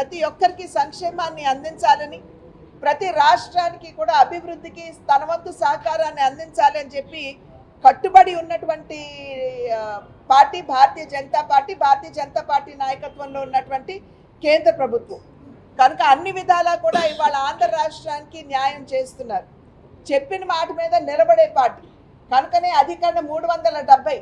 ప్రతి ఒక్కరికి సంక్షేమాన్ని అందించాలని ప్రతి రాష్ట్రానికి కూడా అభివృద్ధికి తన వంతు సహకారాన్ని అందించాలని చెప్పి కట్టుబడి ఉన్నటువంటి party Bharatiya Janata Party Bharatiya Janata Party నాయకత్వంలో ఉన్నటువంటి కేంద్ర ప్రభుత్వం. కనుక అన్ని విధాలా కూడా ఇవాళ ఆంధ్ర రాష్ట్రానికి న్యాయం చేస్తున్నారు. చెప్పిన మాట మీద నిలబడే పార్టీ. కనుకనే అధికరణ మూడు వందల డెబ్బై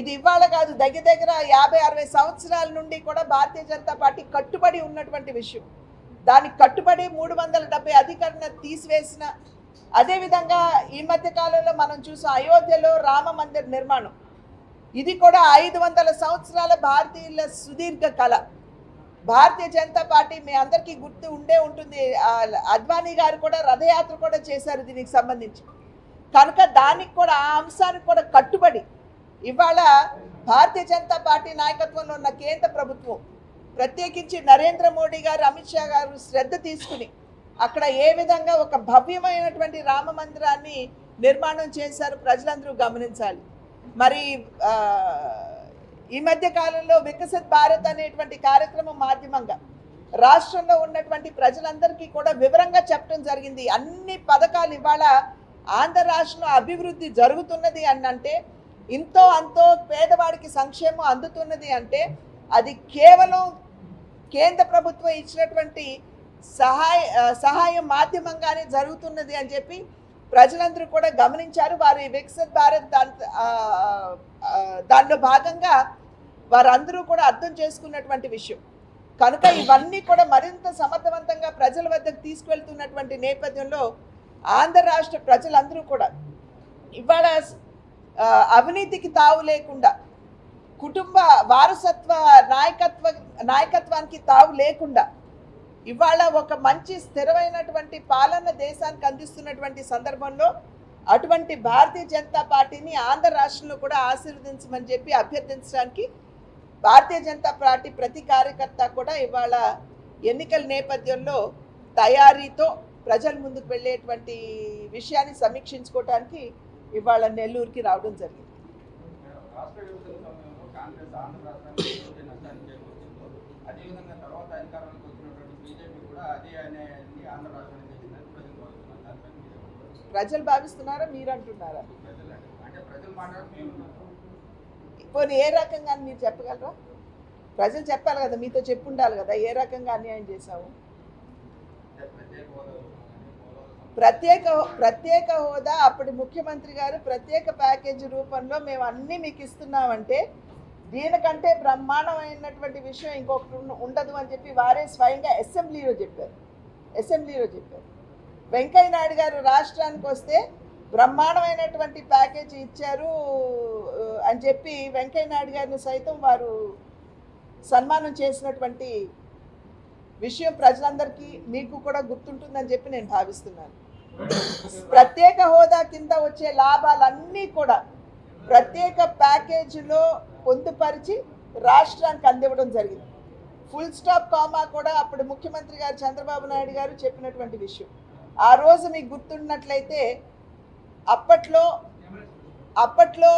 ఇది ఇవాళ కాదు దగ్గర దగ్గర యాభై అరవై సంవత్సరాల నుండి కూడా భారతీయ జనతా పార్టీ కట్టుబడి ఉన్నటువంటి విషయం. దానికి కట్టుబడి మూడు వందల డెబ్బై అధికరణ తీసివేసిన అదేవిధంగా ఈ మధ్య కాలంలో మనం చూసాం అయోధ్యలో రామ మందిర్ నిర్మాణం. ఇది కూడా ఐదు వందల సంవత్సరాల భారతీయుల సుదీర్ఘ కళ. భారతీయ జనతా పార్టీ మీ అందరికీ గుర్తు ఉండే ఉంటుంది. అద్వానీ గారు కూడా రథయాత్ర కూడా చేశారు దీనికి సంబంధించి. కనుక దానికి కూడా ఆ అంశానికి కూడా కట్టుబడి ఇవాళ భారతీయ జనతా పార్టీ నాయకత్వంలో ఉన్న కేంద్ర ప్రభుత్వం ప్రత్యేకించి నరేంద్ర మోడీ గారు అమిత్ షా గారు శ్రద్ధ తీసుకుని అక్కడ ఏ విధంగా ఒక భవ్యమైనటువంటి రామ మందిరాన్ని నిర్మాణం చేశారు ప్రజలందరూ గమనించాలి. మరి ఈ మధ్య కాలంలో వికసిత్ భారత్ అనేటువంటి కార్యక్రమం మాధ్యమంగా రాష్ట్రంలో ఉన్నటువంటి ప్రజలందరికీ కూడా వివరంగా చెప్పడం జరిగింది. అన్ని పథకాలు ఇవాళ ఆంధ్ర రాష్ట్రంలో అభివృద్ధి జరుగుతున్నది అని అంటే ఇంతో అంతో పేదవాడికి సంక్షేమం అందుతున్నది అంటే అది కేవలం కేంద్ర ప్రభుత్వం ఇచ్చినటువంటి సహాయ సహాయం మాధ్యమంగానే జరుగుతున్నది అని చెప్పి ప్రజలందరూ కూడా గమనించారు. వారు వికసిత్ భారత్ దాని దానిలో భాగంగా వారందరూ కూడా అర్థం చేసుకున్నటువంటి విషయం. కనుక ఇవన్నీ కూడా మరింత సమర్థవంతంగా ప్రజల వద్దకు తీసుకువెళ్తున్నటువంటి నేపథ్యంలో ఆంధ్ర రాష్ట్ర ప్రజలందరూ కూడా ఇవాళ అవినీతికి తావు లేకుండా కుటుంబ వారసత్వ నాయకత్వ నాయకత్వానికి తావు లేకుండా ఇవాళ ఒక మంచి స్థిరమైనటువంటి పాలన దేశానికి అందిస్తున్నటువంటి సందర్భంలో అటువంటి భారతీయ జనతా పార్టీని ఆంధ్ర రాష్ట్రంలో కూడా ఆశీర్వదించమని చెప్పి అభ్యర్థించడానికి భారతీయ జనతా పార్టీ ప్రతి కార్యకర్త కూడా ఇవాళ ఎన్నికల నేపథ్యంలో తయారీతో ప్రజల ముందుకు వెళ్ళేటువంటి విషయాన్ని సమీక్షించుకోవడానికి ఇవాళ నెల్లూరుకి రావడం జరిగింది. ప్రజలు భావిస్తున్నారు. మీరు అంటున్నారా పోనీ ఏ రకంగా మీరు చెప్పగలరా? ప్రజలు చెప్పాలి కదా మీతో చెప్పు ఉండాలి కదా ఏ రకంగా అన్యాయం చేశాము అంటే ప్రత్యేక ప్రత్యేక హోదా అప్పటి ముఖ్యమంత్రి గారు ప్రత్యేక ప్యాకేజీ రూపంలో మేము అన్నీ మీకు ఇస్తున్నామంటే దీనికంటే బ్రహ్మాండమైనటువంటి విషయం ఇంకొకటి ఉండదు అని చెప్పి వారే స్వయంగా అసెంబ్లీలో చెప్పారు. అసెంబ్లీలో చెప్పారు. వెంకయ్య నాయుడు గారు రాష్ట్రానికి వస్తే బ్రహ్మాండమైనటువంటి ప్యాకేజీ ఇచ్చారు అని చెప్పి వెంకయ్య నాయుడు గారిని సైతం వారు సన్మానం చేసినటువంటి విషయం ప్రజలందరికీ మీకు కూడా గుర్తుంటుందని చెప్పి నేను భావిస్తున్నాను. ప్రత్యేక హోదా కింద వచ్చే లాభాలన్నీ కూడా ప్రత్యేక ప్యాకేజీలో పొందుపరిచి రాష్ట్రానికి అందివ్వడం జరిగింది. ఫుల్ స్టాప్ కామా కూడా అప్పుడు ముఖ్యమంత్రి గారు చంద్రబాబు నాయుడు గారు చెప్పినటువంటి విషయం. ఆ రోజు మీకు గుర్తున్నట్లయితే అప్పట్లో అప్పట్లో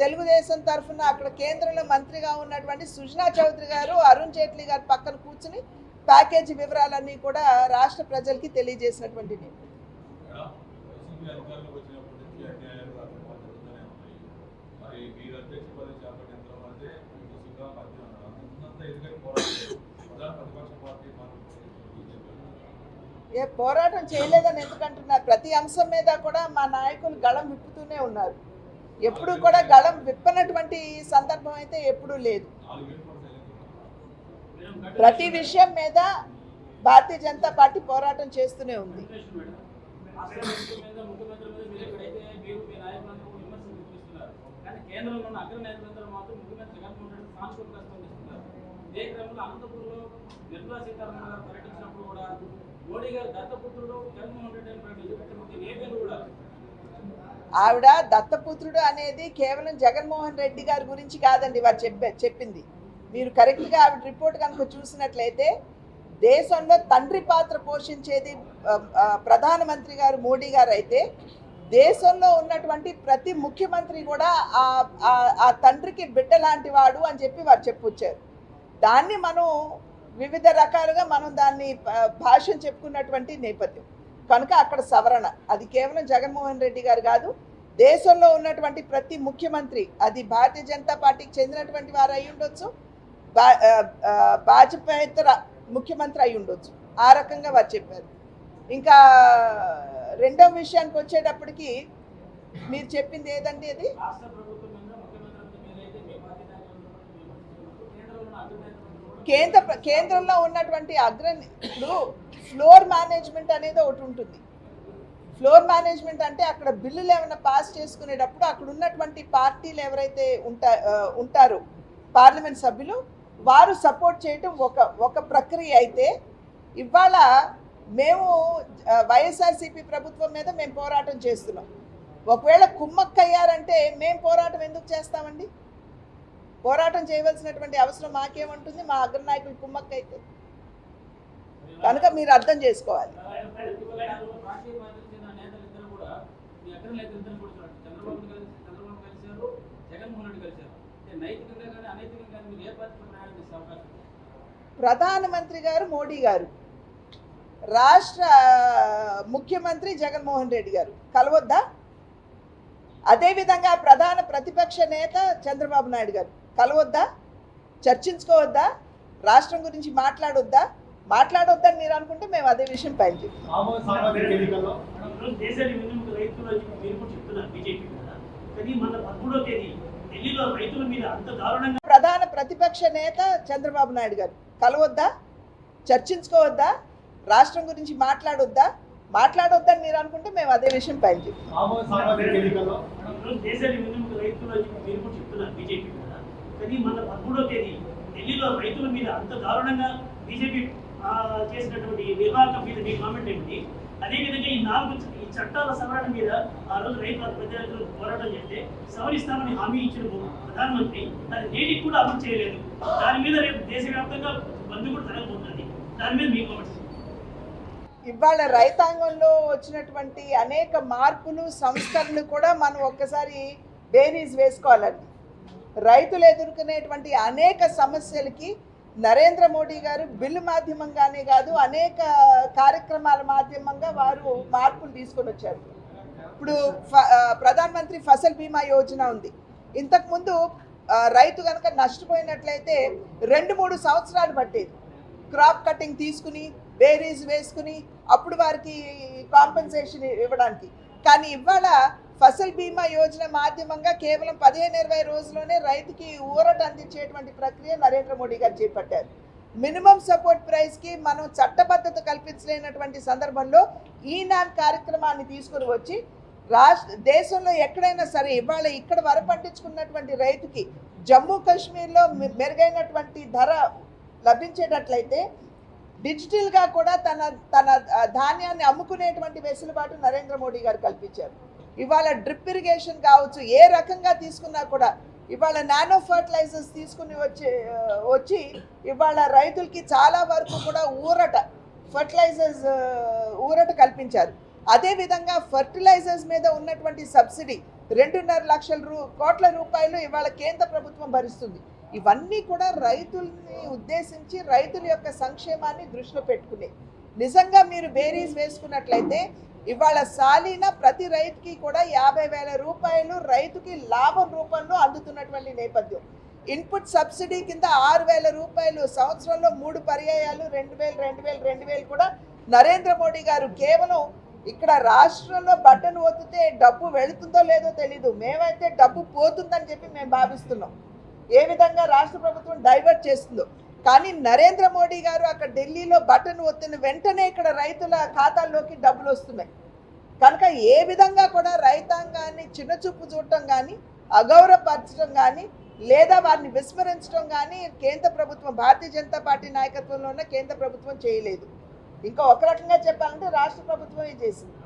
తెలుగుదేశం తరఫున అక్కడ కేంద్రంలో మంత్రిగా ఉన్నటువంటి సుజనా చౌదరి గారు అరుణ్ జైట్లీ గారు పక్కన కూర్చుని ప్యాకేజీ వివరాలన్నీ కూడా రాష్ట్ర ప్రజలకి తెలియజేసినటువంటి నేను. ఏ పోరాటం చేయలేదని ఎందుకంటున్నారు ప్రతి అంశం మీద కూడా మా నాయకులు గళం విప్పుతూనే ఉన్నారు. ఎప్పుడు కూడా గళం విప్పనటువంటి సందర్భం అయితే ఎప్పుడూ లేదు నాలుగేళ్ళు కూడా సైలెంట్ ఉన్నారు. ప్రతి విషయం మీద భారతీయ జనతా పార్టీ పోరాటం చేస్తూనే ఉంది. ఆవిడ దత్తపుత్రుడు అనేది కేవలం జగన్మోహన్ రెడ్డి గారి గురించి కాదండి వారు చెప్పే చెప్పింది. మీరు కరెక్ట్గా ఆవిడ రిపోర్ట్ కనుక చూసినట్లయితే దేశంలో తండ్రి పాత్ర పోషించేది ప్రధానమంత్రి గారు మోడీ గారు అయితే దేశంలో ఉన్నటువంటి ప్రతి ముఖ్యమంత్రి కూడా ఆ తండ్రికి బిడ్డ లాంటి వాడు అని చెప్పి వారు చెప్పొచ్చారు. దాన్ని మనం వివిధ రకాలుగా మనం దాన్ని భాష్యం చెప్పుకున్నటువంటి నేపథ్యం. కనుక అక్కడ సవరణ. అది కేవలం జగన్మోహన్ రెడ్డి గారు కాదు దేశంలో ఉన్నటువంటి ప్రతి ముఖ్యమంత్రి అది భారతీయ జనతా పార్టీకి చెందినటువంటి వారు అయి ఉండొచ్చు భాజపేతర ముఖ్యమంత్రి అయి ఉండొచ్చు. ఆ రకంగా వారు చెప్పారు. ఇంకా రెండో విషయానికి వచ్చేటప్పటికి మీరు చెప్పింది ఏదండి అది? కేంద్ర కేంద్రంలో ఉన్నటువంటి అగ్ర ఇప్పుడు ఫ్లోర్ మేనేజ్మెంట్ అనేది ఒకటి ఉంటుంది. ఫ్లోర్ మేనేజ్మెంట్ అంటే అక్కడ బిల్లులు ఏమైనా పాస్ చేసుకునేటప్పుడు అక్కడ ఉన్నటువంటి పార్టీలు ఎవరైతే ఉంటా ఉంటారో పార్లమెంట్ సభ్యులు వారు సపోర్ట్ చేయటం ఒక ఒక ప్రక్రియ అయితే ఇవాళ మేము వైఎస్ఆర్సీపీ ప్రభుత్వం మీద మేము పోరాటం చేస్తున్నాం. ఒకవేళ కుమ్మక్కయ్యారంటే మేము పోరాటం ఎందుకు చేస్తామండి? పోరాటం చేయవలసినటువంటి అవసరం మాకేముంటుంది? మా అగ్రనాయకులు అయితే. కనుక మీరు అర్థం చేసుకోవాలి. నైతికంగా కానీ అనైతికంగా కానీ మీరు ఏ ప్రధానమంత్రి గారు మోడీ గారు రాష్ట్ర ముఖ్యమంత్రి జగన్మోహన్ రెడ్డి గారు. కలవద్దా? అదేవిధంగా ప్రధాన ప్రతిపక్ష నేత చంద్రబాబు నాయుడు గారు. కలవద్దా? చర్చించుకోవద్దా? రాష్ట్రం గురించి మాట్లాడొద్దా? మాట్లాడొద్దని మీరు అనుకుంటే మేము అదే విషయం పైన చెప్తాం. ప్రతిపక్ష నేత చంద్రబాబు నాయుడు గారు. కలవద్దా? చర్చించుకోవద్దా? రాష్ట్రం గురించి మాట్లాడొద్దా? మాట్లాడొద్దని మీరు అనుకుంటే మేము అదే విషయం పైన చెప్తాం. చెప్తున్నారు ఢిల్లీలో రైతుల మీద అంత దారుణంగా బీజేపీ చేసినటువంటి నిర్వాహకం మీద మీ కామెంట్ ఏమిటి అదేవిధంగా ఈ నాలుగు చట్టాల సవరణ మీద ఆ రోజు రైతు ప్రజలు పోరాటం చేస్తే సవరిస్తామని హామీ ఇచ్చిన ప్రధానమంత్రి దాన్ని నేటికి కూడా అమలు చేయలేదు. దాని మీద రేపు దేశవ్యాప్తంగా బంద్ కూడా జరగబోతుంది. దాని మీద మీ కామెంట్స్ ఇవాళ రైతాంగంలో వచ్చినటువంటి అనేక మార్పులు సంస్కరణలు కూడా మనం ఒక్కసారి బేరీస్ వేసుకోవాలండి. రైతులు ఎదుర్కొనేటువంటి అనేక సమస్యలకి నరేంద్ర మోడీ గారు బిల్లు మాధ్యమంగానే కాదు అనేక కార్యక్రమాల మాధ్యమంగా వారు మార్పులు తీసుకొని వచ్చారు. ఇప్పుడు ఫ- ఫసల్ బీమా యోజన ఉంది. ఇంతకుముందు రైతు కనుక నష్టపోయినట్లయితే రెండు మూడు సంవత్సరాలు పట్టేది. క్రాప్ కటింగ్ తీసుకుని బేరీస్ వేసుకుని అప్పుడు వారికి కాంపెన్సేషన్ ఇవ్వడానికి. కానీ ఇవాళ ఫసల్ బీమా యోజన మాధ్యమంగా కేవలం పదిహేను ఇరవై రోజుల్లోనే రైతుకి ఊరట అందించేటువంటి ప్రక్రియ నరేంద్ర మోడీ గారు చేపట్టారు. మినిమం సపోర్ట్ ప్రైస్కి మనం చట్టబద్ధత కల్పించలేనటువంటి సందర్భంలో ఈ నాన్ కార్యక్రమాన్ని తీసుకుని వచ్చి రాష్ట్ర దేశంలో ఎక్కడైనా సరే ఇవాళ ఇక్కడ వర పండించుకున్నటువంటి రైతుకి జమ్మూ కాశ్మీర్లో మె- మెరుగైనటువంటి ధర లభించేటట్లయితే డిజిటల్గా కూడా తన తన ధాన్యాన్ని అమ్ముకునేటువంటి వెసులుబాటు నరేంద్ర మోడీ గారు కల్పించారు. ఇవాళ డ్రిప్ ఇరిగేషన్ కావచ్చు ఏ రకంగా తీసుకున్నా కూడా ఇవాళ నానో ఫర్టిలైజర్స్ తీసుకుని వచ్చి వచ్చి ఇవాళ రైతులకి చాలా వరకు కూడా ఊరట ఫర్టిలైజర్స్ ఊరట కల్పించారు. అదేవిధంగా ఫర్టిలైజర్స్ మీద ఉన్నటువంటి సబ్సిడీ రెండున్నర లక్షల రూ కోట్ల రూపాయలు ఇవాళ కేంద్ర ప్రభుత్వం భరిస్తుంది. ఇవన్నీ కూడా రైతుల్ని ఉద్దేశించి రైతుల యొక్క సంక్షేమాన్ని దృష్టిలో పెట్టుకునే నిజంగా మీరు బేరీస్ వేసుకున్నట్లయితే ఇవాళ సాలిన ప్రతి రైతుకి కూడా యాభై వేల రూపాయలు రైతుకి లాభం రూపంలో అందుతున్నటువంటి నేపథ్యం. ఇన్పుట్ సబ్సిడీ కింద ఆరు వేల రూపాయలు సంవత్సరంలో మూడు పర్యాయాలు రెండు వేలు రెండు వేలు రెండు వేలు కూడా నరేంద్ర మోడీ గారు కేవలం ఇక్కడ రాష్ట్రంలో బట్టను ఒత్తితే డబ్బు వెళుతుందో లేదో తెలీదు. మేమైతే డబ్బు పోతుందని చెప్పి మేము భావిస్తున్నాం. ఏ విధంగా రాష్ట్ర ప్రభుత్వం డైవర్ట్ చేస్తుందో. కానీ నరేంద్ర మోడీ గారు అక్కడ ఢిల్లీలో బటన్ ఒత్తిన వెంటనే ఇక్కడ రైతుల ఖాతాల్లోకి డబ్బులు వస్తున్నాయి. కనుక ఏ విధంగా కూడా రైతాంగాన్ని చిన్నచూపు చూడటం కానీ అగౌరవపరచడం కానీ లేదా వారిని విస్మరించడం కానీ కేంద్ర ప్రభుత్వం భారతీయ జనతా పార్టీ నాయకత్వంలో ఉన్న కేంద్ర ప్రభుత్వం చేయలేదు. ఇంకా ఒక రకంగా చెప్పాలంటే రాష్ట్ర ప్రభుత్వమే చేసింది.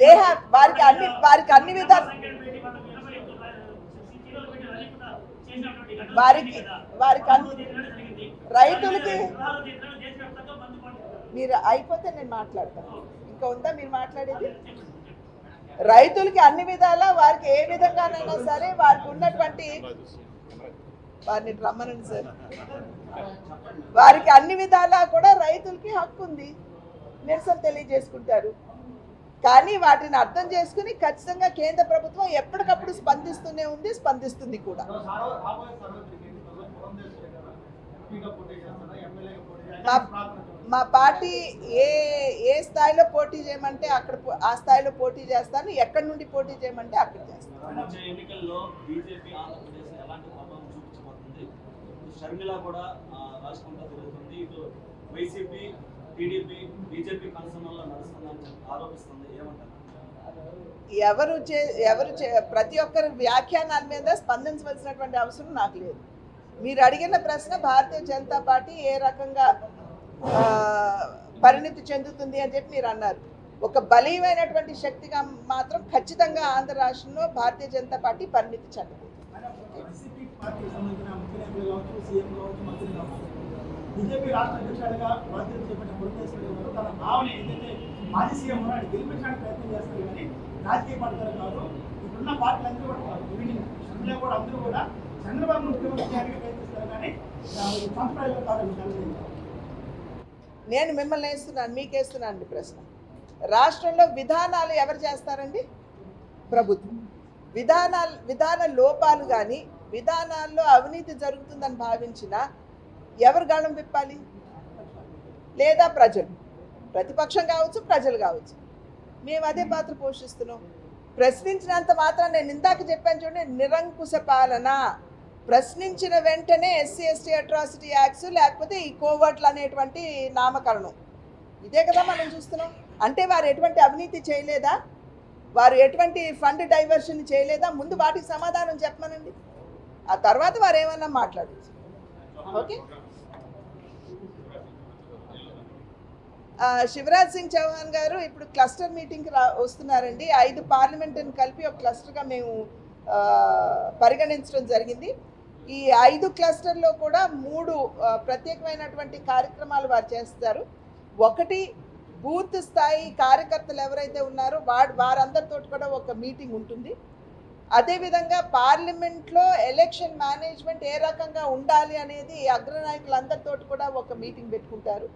They వారికి అన్ని వారికి అన్ని విధాలు వారికి వారికి అన్ని రైతులకి మీరు అయిపోతే నేను మాట్లాడతాను ఇంకా ఉందా మీరు మాట్లాడేది? రైతులకి అన్ని విధాలా వారికి ఏ విధంగానైనా సరే వారికి ఉన్నటువంటి వారిని రమ్మనండి సార్. వారికి అన్ని విధాలా కూడా రైతులకి హక్కు ఉంది నిరసన తెలియజేసుకుంటారు. కానీ వాటిని అర్థం చేసుకుని ఖచ్చితంగా కేంద్ర ప్రభుత్వం ఎప్పటికప్పుడు స్పందిస్తూనే ఉంది స్పందిస్తుంది కూడా. మా పార్టీ ఏ ఏ స్థాయిలో పోటీ చేయమంటే అక్కడ ఆ స్థాయిలో పోటీ చేస్తాను. ఎక్కడి నుండి పోటీ చేయమంటే అక్కడ చేస్తాను. కూడా రాష్ట్రంలో వైసీపీ టీడీపీ బీజేపీ ఎవరు చే ఎవరు చే ప్రతి ఒక్కరి వ్యాఖ్యానాల మీద స్పందించవలసినటువంటి అవసరం నాకు లేదు. మీరు అడిగిన ప్రశ్న భారతీయ జనతా పార్టీ ఏ రకంగా పరిణితి చెందుతుంది అని చెప్పి మీరు అన్నారు. ఒక బలీయమైనటువంటి శక్తిగా మాత్రం ఖచ్చితంగా ఆంధ్ర రాష్ట్రంలో భారతీయ జనతా పార్టీ పరిణితి బీజేపీ రాష్ట్ర అధ్యక్షుడిగా బాధ్యత చేపట్టిన గారు తన భావన ఏదైతే మాజీ సీఎం ఉన్నాడు గెలిపించడానికి ప్రయత్నం చేస్తారు కానీ రాజకీయ పడతారు కాదు ఇప్పుడున్న పార్టీలు అందరూ కూడా కాదు. అందులో కూడా అందరూ కూడా చంద్రబాబు ముఖ్యమంత్రి చేయడానికి ప్రయత్నిస్తారు కానీ ఆ, సంప్రదాయాలు కాదు నేను మిమ్మల్ని వేస్తున్నాను మీకు అండి ప్రశ్న. రాష్ట్రంలో విధానాలు ఎవరు చేస్తారండి? ప్రభుత్వం. విధానాలు విధాన లోపాలు కానీ విధానాల్లో అవినీతి జరుగుతుందని భావించిన ఎవరు గళం విప్పాలి? లేదా ప్రజలు. ప్రతిపక్షం కావచ్చు ప్రజలు కావచ్చు. మేము అదే పాత్ర పోషిస్తున్నాం. ప్రశ్నించినంత మాత్రం నేను ఇందాక చెప్పాను చూడండి నిరంకుశ పాలన. ప్రశ్నించిన వెంటనే ఎస్సీ ఎస్టీ అట్రాసిటీ యాక్ట్స్ లేకపోతే ఈ కోవర్ట్లు అనేటువంటి నామకరణం. ఇదే కదా మనం చూస్తున్నాం. అంటే వారు ఎటువంటి అవినీతి చేయలేదా? వారు ఎటువంటి ఫండ్ డైవర్షన్ చేయలేదా? ముందు వాటికి సమాధానం చెప్పమనండి. ఆ తర్వాత వారు ఏమన్నా మాట్లాడచ్చు. ఓకే? శివరాజ్ సింగ్ చౌహాన్ గారు ఇప్పుడు క్లస్టర్ మీటింగ్కి రా వస్తున్నారండి. ఐదు పార్లమెంటుని కలిపి ఒక క్లస్టర్గా మేము పరిగణించడం జరిగింది. ఈ ఐదు క్లస్టర్లో కూడా మూడు ప్రత్యేకమైనటువంటి కార్యక్రమాలు వారు చేస్తారు. ఒకటి బూత్ స్థాయి కార్యకర్తలు ఎవరైతే ఉన్నారో వాడు వారందరితో కూడా ఒక మీటింగ్ ఉంటుంది. అదేవిధంగా పార్లమెంట్లో ఎలక్షన్ మేనేజ్మెంట్ ఏ రకంగా ఉండాలి అనేది అగ్రనాయకులందరితో కూడా ఒక మీటింగ్ పెట్టుకుంటారు.